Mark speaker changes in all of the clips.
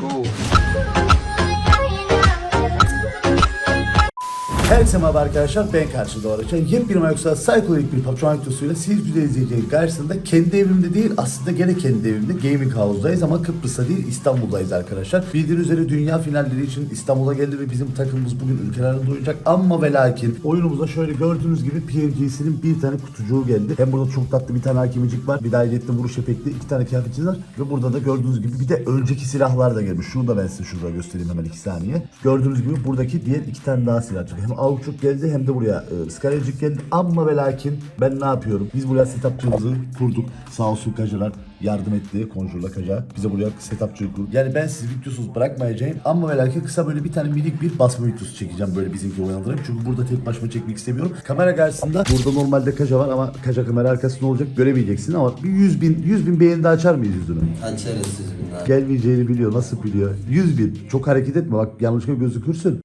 Speaker 1: go.
Speaker 2: Herkese merhaba arkadaşlar ben karşıda olacağım. Yepyeni Microsoft Psychologic bir PUBG videosuyla siz güzel izleyeceğin karşısında kendi evimde değil aslında gene kendi evimde Gaming House'dayız ama Kıbrıs'ta değil İstanbul'dayız arkadaşlar. Bildiğiniz üzere dünya finalleri için İstanbul'a geldi ve bizim takımımız bugün ülkelerinde oynayacak ama ve lakin oyunumuza şöyle gördüğünüz gibi PNG'sinin bir tane kutucuğu geldi. Hem burada çok tatlı bir tane hakimicik var. Bir daha ilettim vuruş efekti. iki tane kıyafetçi var. Ve burada da gördüğünüz gibi bir de önceki silahlar da gelmiş. Şunu da ben size şurada göstereyim hemen iki saniye. Gördüğünüz gibi buradaki diğer iki tane daha silah çıktı. Hem Avuçuk geldi hem de buraya e, Skalecik geldi. Ama ve lakin ben ne yapıyorum? Biz buraya setupçımızı kurduk. Sağ olsun kacalar yardım etti. Konjurla kaca. Bize buraya setupçı kurdu. Yani ben sizi videosuz bırakmayacağım. Ama ve lakin kısa böyle bir tane minik bir basma videosu çekeceğim böyle bizimki uyandırayım. Çünkü burada tek başıma çekmek istemiyorum. Kamera karşısında burada normalde kaca var ama kaca kamera arkasında olacak göremeyeceksin ama bir 100 bin, 100 bin beğeni de açar mıyız yüzünü?
Speaker 3: Açarız siz bunlar.
Speaker 2: Gelmeyeceğini biliyor. Nasıl biliyor? 100 bin. Çok hareket etme bak yanlışlıkla gözükürsün.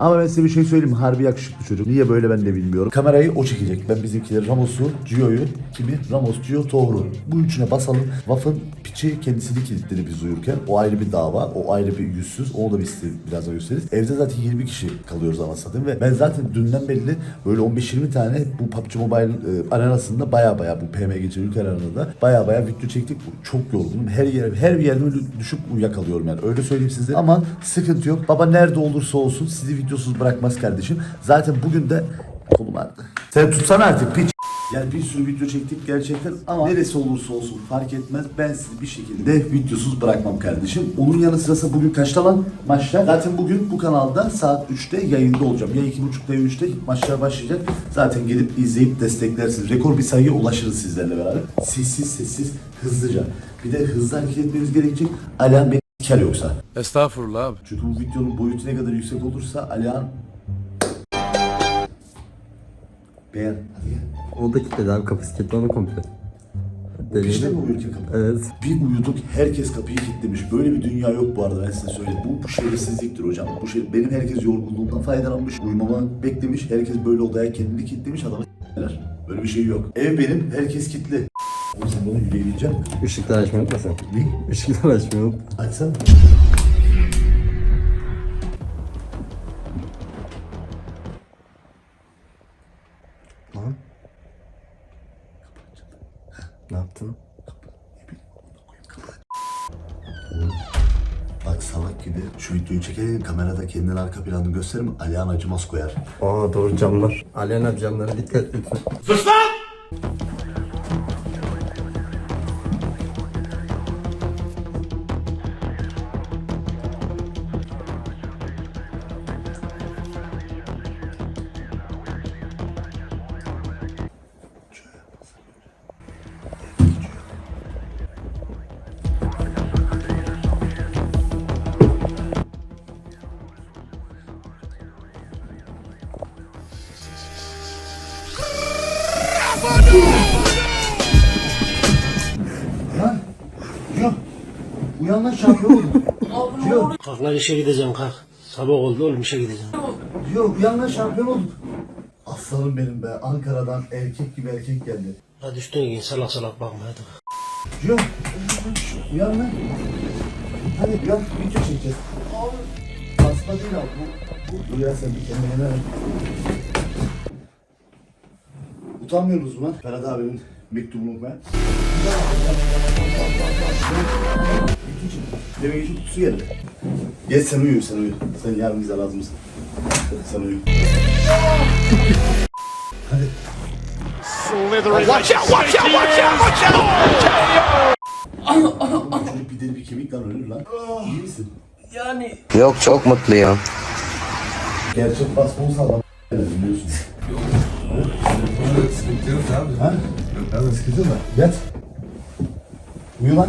Speaker 2: Ama ben size bir şey söyleyeyim? Harbi yakışıklı çocuk. Niye böyle ben de bilmiyorum. Kamerayı o çekecek. Ben bizimkileri Ramos'u, Gio'yu, kimi? Ramos, Gio, Tohru. Bu üçüne basalım. Waff'ın piçi kendisini kilitledi biz uyurken. O ayrı bir dava. O ayrı bir yüzsüz. Onu da biz birazdan gösteririz. Evde zaten 20 kişi kalıyoruz satayım ve ben zaten dünden belli böyle 15-20 tane bu PUBG Mobile e, arenasında baya baya bu PMGC ülke arenada baya baya video çektik. Çok yorgunum. Her yere her öyle düşüp uyuyakalıyorum yani. Öyle söyleyeyim size. Ama sıkıntı yok. Baba nerede olursa olsun sizi videosuz bırakmaz kardeşim. Zaten bugün de kolum ağrıdı. Sen tutsana artık piç. Yani bir sürü video çektik gerçekten ama neresi olursa olsun fark etmez. Ben sizi bir şekilde videosuz bırakmam kardeşim. Onun yanı sırası bugün kaçta lan maçlar? Zaten bugün bu kanalda saat 3'te yayında olacağım. Ya 2.30'da ya 3'te maçlar başlayacak. Zaten gelip izleyip desteklersiniz. Rekor bir sayıya ulaşırız sizlerle beraber. Sessiz sessiz hızlıca. Bir de hızlı hareket etmeniz gerekecek. Alarm siker yoksa.
Speaker 1: Estağfurullah abi.
Speaker 2: Çünkü bu videonun boyutu ne kadar yüksek olursa Alihan Beğen. Hadi gel.
Speaker 3: O da kilitledi abi kapısı kilitli onu komple.
Speaker 2: İşte mi uyurken kapı?
Speaker 3: Evet.
Speaker 2: Bir uyuduk herkes kapıyı kilitlemiş. Böyle bir dünya yok bu arada ben size söyleyeyim. Bu, bu şerefsizliktir hocam. Bu şey, benim herkes yorgunluğumdan faydalanmış. Uyumama beklemiş. Herkes böyle odaya kendini kilitlemiş. Adamı. Böyle bir şey yok. Ev benim. Herkes kilitli. Oğlum sen bunu yürüyebilecek misin?
Speaker 3: Işıkları açmayı unutma sen.
Speaker 2: Ne?
Speaker 3: Işıkları açmayı unutma.
Speaker 2: Açsana.
Speaker 3: Lan. Ne yaptın?
Speaker 2: Bak salak gibi şu videoyu çekerken kamerada kendini arka planını gösterim. Alihan acımaz koyar.
Speaker 3: Aa doğru camlar. Alyan abi camlara dikkat lütfen.
Speaker 2: Lan. Uyan lan şampiyon oldum. Yok.
Speaker 4: Kalk lan işe gideceğim kalk. Sabah oldu oğlum işe gideceğim.
Speaker 2: Yok uyan lan şampiyon olduk. Aslanım benim be. Ankara'dan erkek gibi erkek geldi.
Speaker 4: Hadi üstüne giyin salak salak bakma hadi.
Speaker 2: Yok. Uyan lan. Hadi uyan. Video çekeceğiz. Basma değil abi. Bu, bu uyan sen bir kendine. Utanmıyor musun lan? Ferhat abinin mektubunu okumaya. Demek ki kutusu geldi. Geç sen uyu sen uyu. Sen yarın bize lazımsın. Sen uyu. Hadi. Çocuk bir deli bir kemikten ölür lan. İyi misin?
Speaker 5: Yok çok mutluyum.
Speaker 2: Gerçek basma olsa adam biliyorsun.
Speaker 6: Sıkıntı yok abi.
Speaker 2: Ha? Yok sıkıntı mı? Yat. Uyu lan.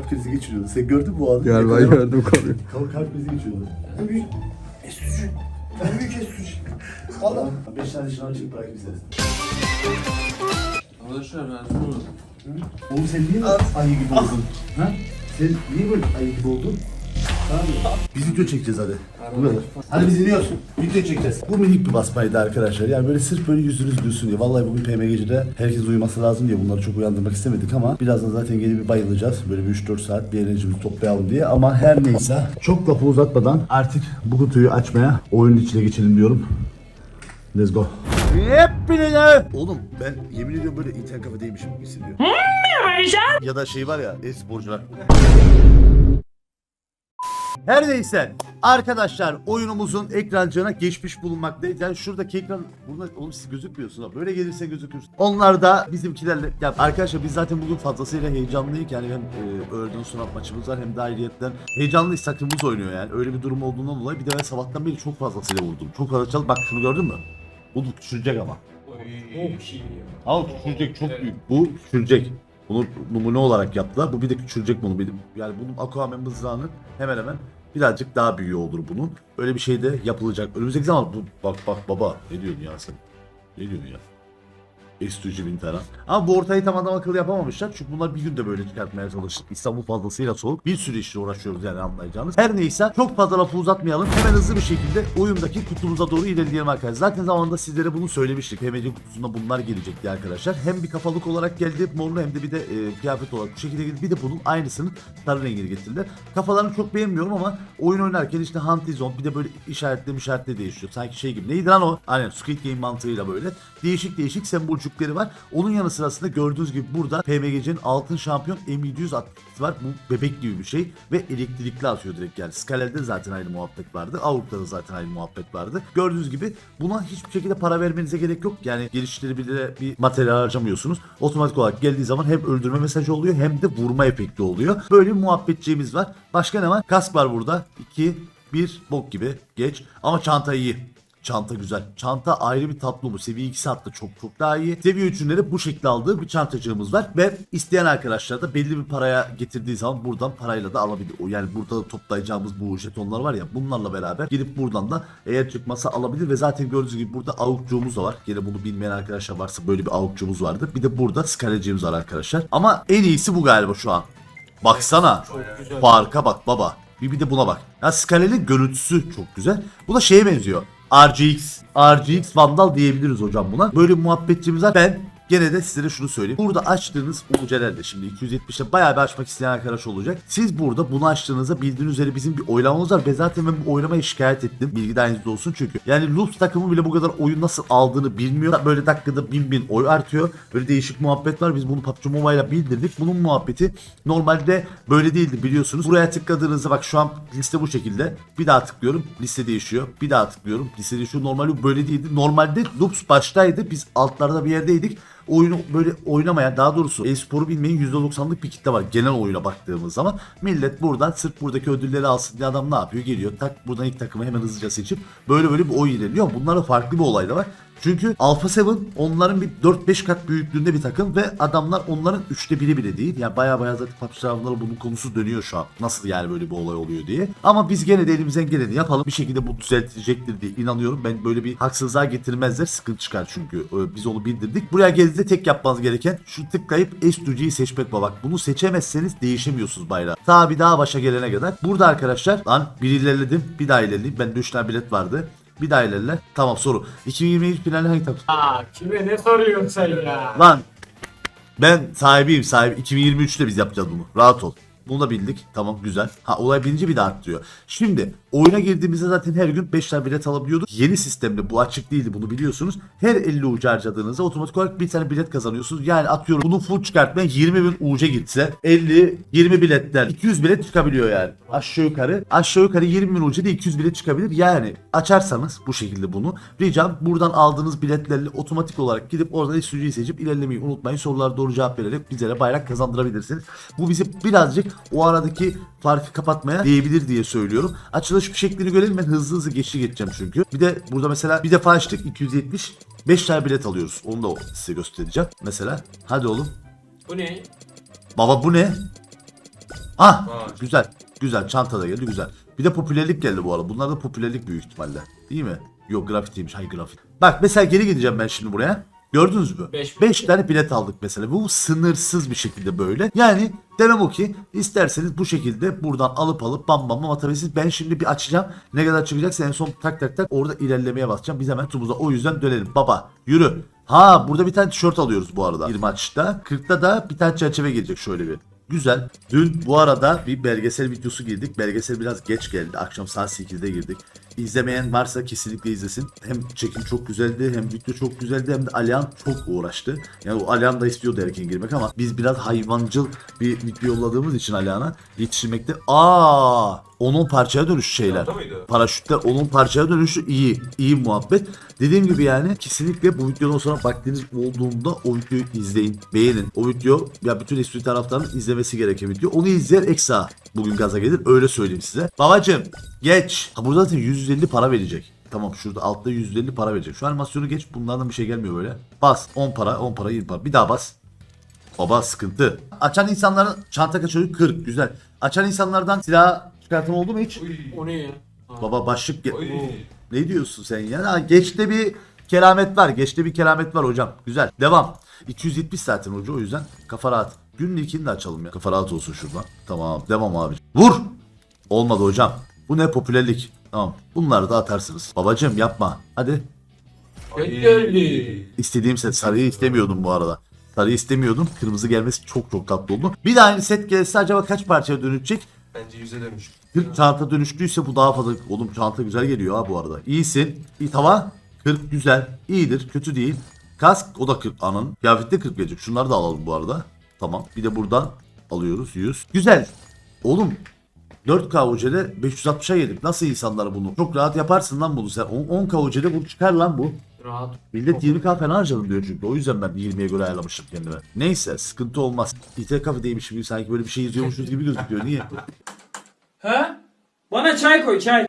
Speaker 2: kalp krizi geçiriyordu. Sen gördün mü bu anı?
Speaker 3: Galiba gördüm konuyu.
Speaker 2: Kalp, kalp krizi geçiriyordu.
Speaker 1: En büyük estücü. En büyük estücü. Valla.
Speaker 2: Beş tane şınav çekip bırakayım seni.
Speaker 6: Arkadaşlar ben sormadım.
Speaker 2: Oğlum sen niye ayı gibi oldun? Ha? Sen niye böyle ayı gibi oldun? Biz video çekeceğiz hadi. Bu kadar. Hadi biz iniyoruz. Video çekeceğiz. Bu minik bir basmaydı arkadaşlar. Yani böyle sırf böyle yüzünüz gülsün diye. Vallahi bugün PMG'de herkes uyuması lazım diye bunları çok uyandırmak istemedik ama birazdan zaten gelip bir bayılacağız. Böyle bir 3-4 saat bir enerjimizi toplayalım diye. Ama her neyse çok lafı uzatmadan artık bu kutuyu açmaya oyunun içine geçelim diyorum. Let's go. Hepinize. Oğlum ben yemin ediyorum böyle internet kafedeymişim gibi hissediyorum. ya da şey var ya e-sporcular. Her neyse arkadaşlar oyunumuzun ekrancına geçmiş bulunmaktayız. Yani şuradaki ekran burada oğlum siz gözükmüyorsunuz böyle gelirse gözükürsün. Onlar da bizimkilerle ya arkadaşlar biz zaten bugün fazlasıyla heyecanlıyız yani hem e, öğleden sonra maçımız var hem de ayrıyetten heyecanlıyız takımımız oynuyor yani. Öyle bir durum olduğundan dolayı bir de ben sabahtan beri çok fazlasıyla vurdum. Çok fazla çalıp bak şunu gördün mü? Bu küçülecek ama. Ama küçülecek çok büyük. Bu küçülecek. Bunu numune olarak yaptılar. Bu bir de küçülecek bunu. Yani bunun Aquaman mızrağının hemen hemen birazcık daha büyüğü olur bunun. Öyle bir şey de yapılacak. Önümüzdeki zaman bu bak bak baba ne diyorsun ya sen? Ne diyorsun ya? S2 bin falan. Ama bu ortayı tam adam akıllı yapamamışlar. Çünkü bunlar bir günde böyle çıkartmaya çalıştık. İstanbul fazlasıyla soğuk. Bir sürü işle uğraşıyoruz yani anlayacağınız. Her neyse çok fazla lafı uzatmayalım. Hemen hızlı bir şekilde oyundaki kutumuza doğru ilerleyelim arkadaşlar. Zaten zamanında sizlere bunu söylemiştik. PMC kutusunda bunlar gelecekti arkadaşlar. Hem bir kafalık olarak geldi morlu hem de bir de e, kıyafet olarak bu şekilde geldi. Bir de bunun aynısının sarı rengini getirdiler. Kafalarını çok beğenmiyorum ama oyun oynarken işte Hunt Zone bir de böyle işaretle işaretle değişiyor. Sanki şey gibi. Neydi lan o? Aynen Squid Game mantığıyla böyle. Değişik değişik sembolcükleri var. Onun yanı sırasında gördüğünüz gibi burada PMG'nin altın şampiyon M700 atlısı var. Bu bebek gibi bir şey ve elektrikli atıyor direkt yani. Skalelde zaten aynı muhabbet vardı. Avrupa'da zaten aynı muhabbet vardı. Gördüğünüz gibi buna hiçbir şekilde para vermenize gerek yok. Yani gelişleri bile bir materyal harcamıyorsunuz. Otomatik olarak geldiği zaman hem öldürme mesajı oluyor hem de vurma efekti oluyor. Böyle bir muhabbetçiğimiz var. Başka ne var? Kask var burada. 2 bir bok gibi geç ama çanta iyi. Çanta güzel. Çanta ayrı bir tatlı bu. Seviye 2 hatta çok çok daha iyi. Seviye 3'ünleri bu şekilde aldığı bir çantacığımız var. Ve isteyen arkadaşlar da belli bir paraya getirdiği zaman buradan parayla da alabilir. Yani burada toplayacağımız bu jetonlar var ya bunlarla beraber gidip buradan da eğer çıkmasa alabilir. Ve zaten gördüğünüz gibi burada avukçuğumuz da var. Yine bunu bilmeyen arkadaşlar varsa böyle bir avukçuğumuz vardı. Bir de burada skaleciğimiz var arkadaşlar. Ama en iyisi bu galiba şu an. Baksana. Farka bak baba. Bir, bir de buna bak. Ya Scala'nın görüntüsü çok güzel. Bu da şeye benziyor. RGX. RGX Vandal diyebiliriz hocam buna. Böyle muhabbetçimiz var. Ben Gene de size şunu söyleyeyim. Burada açtığınız UC'lerde şimdi 270'e bayağı bir açmak isteyen arkadaş olacak. Siz burada bunu açtığınızda bildiğiniz üzere bizim bir oylamamız var. Ve zaten ben bu oylamayı şikayet ettim. Bilgi dahilinizde olsun çünkü. Yani Lux takımı bile bu kadar oyun nasıl aldığını bilmiyor. Böyle dakikada bin bin oy artıyor. Böyle değişik muhabbet var. Biz bunu PUBG Mobile'a bildirdik. Bunun muhabbeti normalde böyle değildi biliyorsunuz. Buraya tıkladığınızda bak şu an liste bu şekilde. Bir daha tıklıyorum. Liste değişiyor. Bir daha tıklıyorum. Liste değişiyor. Normalde böyle değildi. Normalde Lux baştaydı. Biz altlarda bir yerdeydik oyunu böyle oynamayan daha doğrusu e-sporu bilmeyen %90'lık bir kitle var genel oyuna baktığımız zaman. Millet buradan sırf buradaki ödülleri alsın diye adam ne yapıyor? Geliyor tak buradan ilk takımı hemen hızlıca seçip böyle böyle bir oyun ilerliyor. Bunlarda farklı bir olay da var. Çünkü Alpha 7 onların bir 4-5 kat büyüklüğünde bir takım ve adamlar onların üçte biri bile değil. Yani baya baya zaten PUBG bunun konusu dönüyor şu an. Nasıl yani böyle bir olay oluyor diye. Ama biz gene de elimizden geleni yapalım. Bir şekilde bu düzeltilecektir diye inanıyorum. Ben böyle bir haksızlığa getirmezler. Sıkıntı çıkar çünkü. Ee, Biz onu bildirdik. Buraya geldiğinizde tek yapmanız gereken şu tıklayıp S2G'yi seçmek bak. Bunu seçemezseniz değişemiyorsunuz bayrağı. Ta bir daha başa gelene kadar. Burada arkadaşlar lan bir ilerledim. Bir daha ilerleyeyim. Bende 3 tane bilet vardı. Bir daha ilerle. Tamam soru. 2023 finali hangi takım?
Speaker 7: Aa, kime ne soruyorsun sen ya?
Speaker 2: Lan ben sahibiyim sahibi. 2023'te biz yapacağız bunu. Rahat ol. Bunu da bildik. Tamam güzel. Ha olay binince bir daha arttırıyor. Şimdi oyuna girdiğimizde zaten her gün 5 tane bilet alabiliyorduk. Yeni sistemde bu açık değildi bunu biliyorsunuz. Her 50 UC harcadığınızda otomatik olarak bir tane bilet kazanıyorsunuz. Yani atıyorum bunu full çıkartmaya 20 bin UC gitse 50 20 biletten 200 bilet çıkabiliyor yani. Aşağı yukarı. Aşağı yukarı 20 bin UC'de 200 bilet çıkabilir. Yani açarsanız bu şekilde bunu ricam buradan aldığınız biletlerle otomatik olarak gidip oradan istücüyü seçip ilerlemeyi unutmayın. Sorulara doğru cevap vererek bizlere bayrak kazandırabilirsiniz. Bu bizi birazcık o aradaki farkı kapatmaya değebilir diye söylüyorum. Açılış şeklini görelim ben hızlı hızlı geçti geçeceğim çünkü. Bir de burada mesela bir defa açtık 270 5 tane bilet alıyoruz. Onu da size göstereceğim. Mesela hadi oğlum.
Speaker 1: Bu ne?
Speaker 2: Baba bu ne? Ah
Speaker 1: Vay.
Speaker 2: güzel. Güzel çanta da geldi güzel. Bir de popülerlik geldi bu arada. Bunlar da popülerlik büyük ihtimalle. Değil mi? Yok grafitiymiş. Hayır grafit. Bak mesela geri gideceğim ben şimdi buraya. Gördünüz mü?
Speaker 1: Beş.
Speaker 2: 5 tane bilet aldık mesela. Bu sınırsız bir şekilde böyle. Yani demem o ki isterseniz bu şekilde buradan alıp alıp bam bam bam atabilirsiniz. Ben şimdi bir açacağım. Ne kadar çıkacaksa en son tak tak tak orada ilerlemeye basacağım. Biz hemen tumuza o yüzden dönelim. Baba yürü. Ha burada bir tane tişört alıyoruz bu arada. Bir maçta. 40'ta da bir tane çerçeve gelecek şöyle bir. Güzel. Dün bu arada bir belgesel videosu girdik. Belgesel biraz geç geldi. Akşam saat 8'de girdik. İzlemeyen varsa kesinlikle izlesin. Hem çekim çok güzeldi hem video çok güzeldi hem de Alihan çok uğraştı. Yani o Alihan da istiyordu erken girmek ama biz biraz hayvancıl bir video yolladığımız için Alihan'a yetiştirmekte. Aa, onun parçaya dönüş şeyler. Paraşütler onun parçaya dönüşü iyi. iyi muhabbet. Dediğim gibi yani kesinlikle bu videodan sonra vaktiniz olduğunda o videoyu izleyin. Beğenin. O video ya bütün espri taraftarının izlemesi gereken video. Onu izleyen ekstra bugün gaza gelir. Öyle söyleyeyim size. Babacım geç. Ha burada zaten 150 para verecek. Tamam şurada altta 150 para verecek. Şu animasyonu geç. Bunlardan bir şey gelmiyor böyle. Bas 10 para 10 para 20 para. Bir daha bas. Baba sıkıntı. Açan insanların çanta kaçırıyor 40 güzel. Açan insanlardan silah çıkartma oldu mu hiç?
Speaker 1: O ne ya?
Speaker 2: Baba başlık ge- ne diyorsun sen ya? Ha, geçte bir keramet var. Geçte bir keramet var hocam. Güzel. Devam. 270 zaten hoca o yüzden kafa rahat. Günün ilkini de açalım ya. Kafa rahat olsun şuradan. Tamam. Devam abi. Vur. Olmadı hocam. Bu ne popülerlik. Tamam. Bunları da atarsınız. Babacım yapma. Hadi.
Speaker 1: Geldi.
Speaker 2: İstediğim set. Sarıyı istemiyordum bu arada. Sarıyı istemiyordum. Kırmızı gelmesi çok çok tatlı oldu. Bir de aynı set gelse acaba kaç parçaya dönüşecek?
Speaker 1: Bence yüze dönmüş.
Speaker 2: 40 çanta dönüştüyse bu daha fazla. Oğlum çanta güzel geliyor ha bu arada. İyisin. İyi tava. 40 güzel. İyidir. Kötü değil. Kask o da 40 anın. Kıyafette 40 gelecek. Şunları da alalım bu arada. Tamam. Bir de buradan alıyoruz 100. Güzel. Oğlum 4K UC'de 560'a yedik. Nasıl insanlar bunu? Çok rahat yaparsın lan bunu sen. 10 10K UC'de bu çıkar lan bu.
Speaker 1: Rahat.
Speaker 2: Millet 20k falan harcadım diyor çünkü. O yüzden ben 20'ye göre ayarlamıştım kendime. Neyse sıkıntı olmaz. İT kafedeymişim gibi sanki böyle bir şey izliyormuşuz gibi gözüküyor. Niye?
Speaker 6: He? Bana çay koy çay.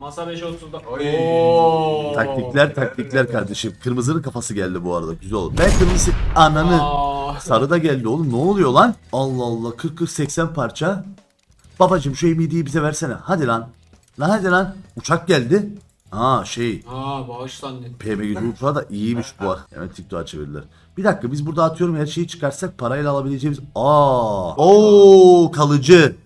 Speaker 6: Masa 5.30'da.
Speaker 1: Oo.
Speaker 2: Taktikler taktikler kardeşim. Kırmızının kafası geldi bu arada. Güzel oldu. Ben kırmızı ananı.
Speaker 1: Aa.
Speaker 2: Sarı da geldi oğlum. Ne oluyor lan? Allah Allah. 40 40 80 parça. Babacım şu emidiyi bize versene. Hadi lan. Lan hadi lan. Uçak geldi. Ha şey.
Speaker 1: Aa bağışlandı.
Speaker 2: PMG uçağı da iyiymiş bu arada. Hemen TikTok'a çevirdiler. Bir dakika biz burada atıyorum her şeyi çıkarsak parayla alabileceğimiz. Aa. Oo kalıcı.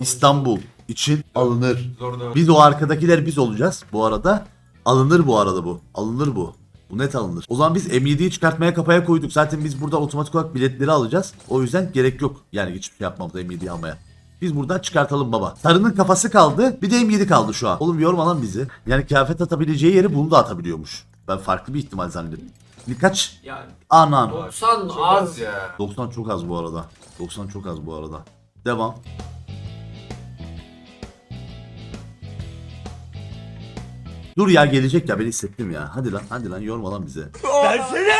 Speaker 2: İstanbul için alınır. Biz o arkadakiler biz olacağız bu arada. Alınır bu arada bu. Alınır bu. Bu net alınır. O zaman biz M7'yi çıkartmaya kafaya koyduk. Zaten biz burada otomatik olarak biletleri alacağız. O yüzden gerek yok. Yani hiçbir şey yapmamıza M7'yi almaya. Biz buradan çıkartalım baba. Sarının kafası kaldı. Bir de M7 kaldı şu an. Oğlum yorma lan bizi. Yani kıyafet atabileceği yeri bunu da atabiliyormuş. Ben farklı bir ihtimal zannediyorum. Birkaç
Speaker 1: Yani
Speaker 2: anan.
Speaker 1: 90 az ya.
Speaker 2: 90 çok az bu arada. 90 çok az bu arada. Devam. Dur ya gelecek ya ben hissettim ya. Hadi lan hadi lan yorma lan bize. Versene.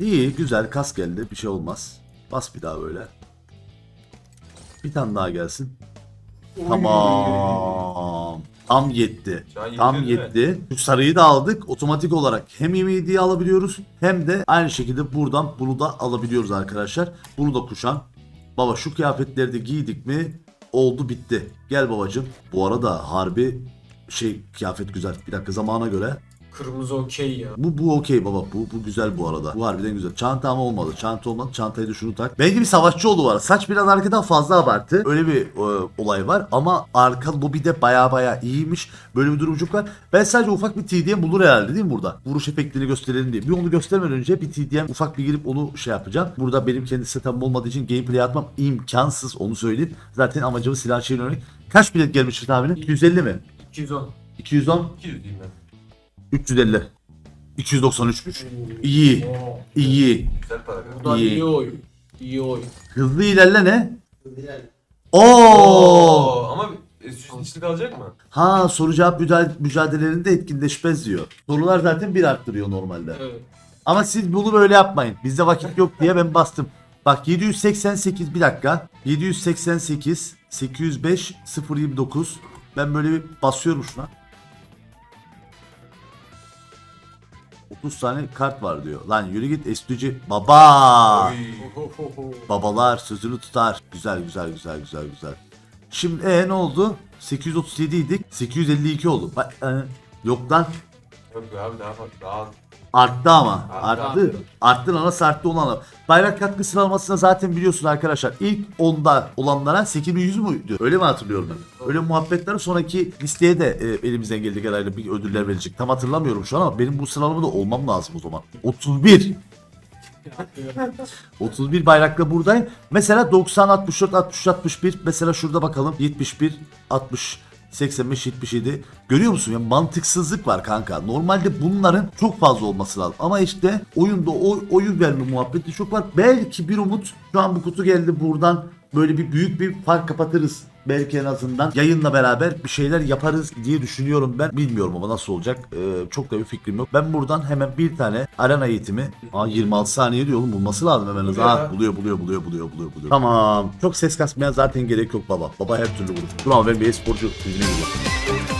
Speaker 2: İyi güzel kas geldi bir şey olmaz. Bas bir daha böyle. Bir tane daha gelsin. Tamam. Tam yetti.
Speaker 1: Şu an yetti
Speaker 2: Tam
Speaker 1: değil mi?
Speaker 2: yetti. Şu sarıyı da aldık. Otomatik olarak hem yemeği alabiliyoruz hem de aynı şekilde buradan bunu da alabiliyoruz arkadaşlar. Bunu da kuşan. Baba şu kıyafetleri de giydik mi oldu bitti. Gel babacım. Bu arada harbi şey kıyafet güzel. Bir dakika zamana göre
Speaker 6: Kırmızı okey ya.
Speaker 2: Bu bu okey baba. Bu bu güzel bu arada. Bu harbiden güzel. Çanta ama olmadı. Çanta olmadı. Çantayı da şunu tak. Belki bir savaşçı oldu var. Saç biraz arkadan fazla abarttı. Öyle bir e, olay var ama arka lobide baya baya iyiymiş. Böyle bir durumcuk var. Ben sadece ufak bir TDM bulur herhalde değil mi burada? Vuruş efektini gösterelim diye. Bir onu göstermeden önce bir TDM ufak bir girip onu şey yapacağım. Burada benim kendi setup'ım olmadığı için gameplay atmam imkansız onu söyleyeyim. Zaten amacımız silah şeyin örnek. Kaç bilet gelmiş tahmini? 250 mi?
Speaker 6: 210.
Speaker 2: 210?
Speaker 1: 200 diyeyim ben.
Speaker 2: 350. 293'müş. İyi. İyi.
Speaker 1: Güzel para.
Speaker 6: Bu da
Speaker 2: İyi.
Speaker 6: iyi oyun. İyi oyun.
Speaker 2: Hızlı ilerle ne? Oo!
Speaker 1: Oo, ama e, süsün içli kalacak mı?
Speaker 2: Ha soru cevap mücadele- mücadelelerinde etkinleşmez diyor. Sorular zaten bir arttırıyor normalde.
Speaker 6: Evet.
Speaker 2: Ama siz bunu böyle yapmayın. Bizde vakit yok diye ben bastım. Bak 788 bir dakika. 788 805 029 ben böyle bir basıyorum şuna. 30 tane kart var diyor. Lan yürü git estücü. Baba.
Speaker 1: Oy.
Speaker 2: Babalar sözünü tutar. Güzel güzel güzel güzel güzel. Şimdi e ne oldu? 837 idik. 852 oldu. Bak, e, yok lan.
Speaker 1: Yok abi daha fazla. Daha
Speaker 2: Arttı ama.
Speaker 1: Arttı.
Speaker 2: Arttı. Arttı ana sarttı olan. Bayrak katkı sıralamasına zaten biliyorsun arkadaşlar. İlk 10'da olanlara 8100 müydü? Öyle mi hatırlıyorum ben? Öyle muhabbetler sonraki listeye de e, elimizden geldiği kadarıyla bir ödüller verecek. Tam hatırlamıyorum şu an ama benim bu sıralamada olmam lazım o zaman. 31. 31 bayrakla buradayım. Mesela 90, 64, 60, 61. Mesela şurada bakalım. 71, 60, 85, 77. Görüyor musun? Ya mantıksızlık var kanka. Normalde bunların çok fazla olması lazım. Ama işte oyunda o oyun verme muhabbeti çok var. Belki bir umut. Şu an bu kutu geldi buradan böyle bir büyük bir fark kapatırız. Belki en azından yayınla beraber bir şeyler yaparız diye düşünüyorum ben. Bilmiyorum ama nasıl olacak. Ee, çok da bir fikrim yok. Ben buradan hemen bir tane arena eğitimi. Aa 26 saniye diyor oğlum bulması lazım hemen hızlı. Ha,
Speaker 1: ya.
Speaker 2: buluyor buluyor buluyor buluyor buluyor buluyor. Tamam. Çok ses kasmaya zaten gerek yok baba. Baba her türlü vurur. Dur ama ben bir e-sporcu yüzüne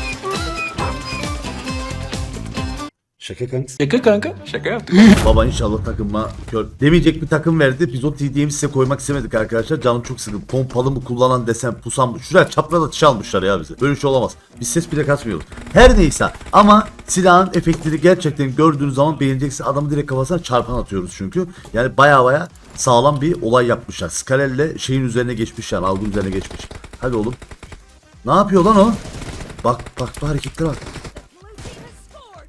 Speaker 2: Şaka kanka.
Speaker 7: Şaka kanka. Şaka yaptık.
Speaker 2: Baba inşallah takıma kör. Demeyecek bir takım verdi. Biz o TDM'i size koymak istemedik arkadaşlar. Canım çok sıkın. Pompalı mı kullanan desem pusam mı? Şuraya çapraz atış almışlar ya bize. Böyle şey olamaz. Biz ses bile kasmıyoruz. Her neyse ama silahın efektini gerçekten gördüğünüz zaman beğeneceksin. Adamı direkt kafasına çarpan atıyoruz çünkü. Yani baya baya sağlam bir olay yapmışlar. Skalelle şeyin üzerine geçmiş yani. Algı üzerine geçmiş. Hadi oğlum. Ne yapıyor lan o? Bak bak bu hareketlere bak.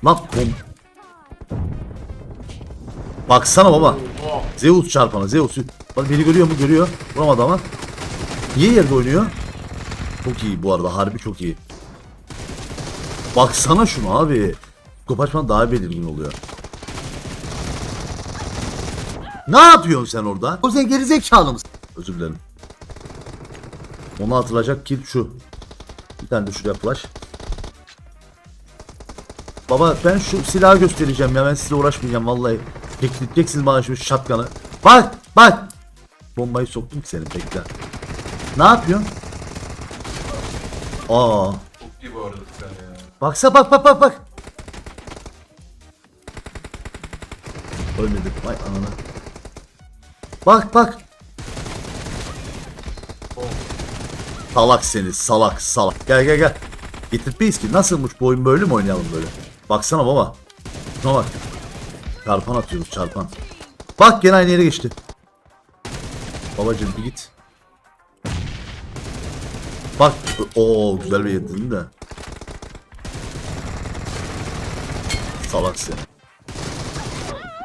Speaker 2: Lan kom Baksana baba. Zeus çarpanı Zeus. Bak beni görüyor mu? Görüyor. Vuramadı ama. Niye yerde oynuyor? Çok iyi bu arada. Harbi çok iyi. Baksana şunu abi. Kopaçman daha belirgin oluyor. Ne yapıyorsun sen orada? O sen gerizekalı mısın? Özür dilerim. Onu atılacak kill şu. Bir tane de şuraya flash. Baba ben şu silahı göstereceğim ya ben size uğraşmayacağım vallahi. Bekleyeceksiniz bana şu şatkanı. Bak bak. Bombayı soktum ki senin bekle. Ne yapıyorsun? Aa.
Speaker 1: Çok iyi bu arada sen ya.
Speaker 2: Baksa bak bak bak bak. Ölmedi. Vay anana. Bak bak. Salak seni salak salak. Gel gel gel. Getirtmeyiz ki. Nasılmış bu oyun böyle mi oynayalım böyle? Baksana baba. Şuna bak. Çarpan atıyoruz çarpan. Bak gene aynı yere geçti. Babacım bir git. Bak. o güzel bir yedin de. Salak seni.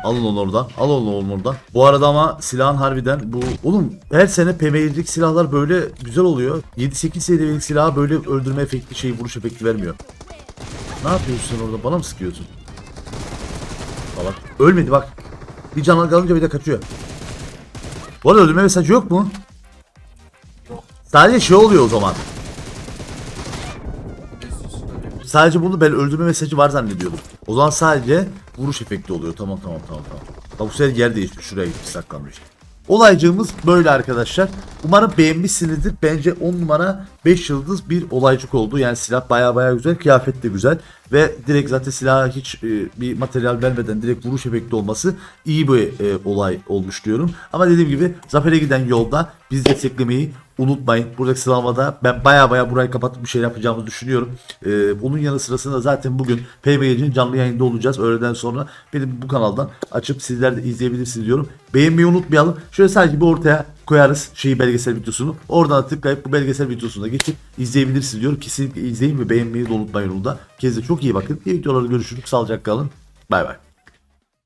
Speaker 2: Alın onu oradan. Al onu oradan. Bu arada ama silahın harbiden bu... Oğlum her sene PM'lik silahlar böyle güzel oluyor. 7-8 seviyelik silah böyle öldürme efekti şey vuruş efekti vermiyor. Ne yapıyorsun orada? Bana mı sıkıyorsun? Salak. Ölmedi bak. Bir canlı kalınca bir de kaçıyor. Bu arada öldürme mesajı yok mu? Sadece şey oluyor o zaman. Sadece bunu ben öldürme mesajı var zannediyordum. O zaman sadece vuruş efekti oluyor. Tamam tamam tamam tamam. Bak bu sefer yer değişmiş. Şuraya gitmiş saklanmış. Olaycığımız böyle arkadaşlar. Umarım beğenmişsinizdir. Bence 10 numara 5 yıldız bir olaycık oldu. Yani silah baya baya güzel, kıyafet de güzel. Ve direkt zaten silaha hiç e, bir materyal vermeden direkt vuruş efekti olması iyi bir e, olay olmuş diyorum. Ama dediğim gibi Zafer'e giden yolda bizi desteklemeyi unutmayın. Buradaki sıralamada ben baya baya burayı kapatıp bir şey yapacağımızı düşünüyorum. Ee, onun yanı sırasında zaten bugün PBG'nin canlı yayında olacağız. Öğleden sonra benim bu kanaldan açıp sizler de izleyebilirsiniz diyorum. Beğenmeyi unutmayalım. Şöyle sadece bir ortaya koyarız şeyi belgesel videosunu. Oradan tıklayıp bu belgesel videosuna geçip izleyebilirsiniz diyorum. Kesinlikle izleyin ve beğenmeyi de unutmayın onu da. Kendinize çok iyi bakın. İyi videolarda görüşürüz. Sağlıcakla kalın. Bay bay.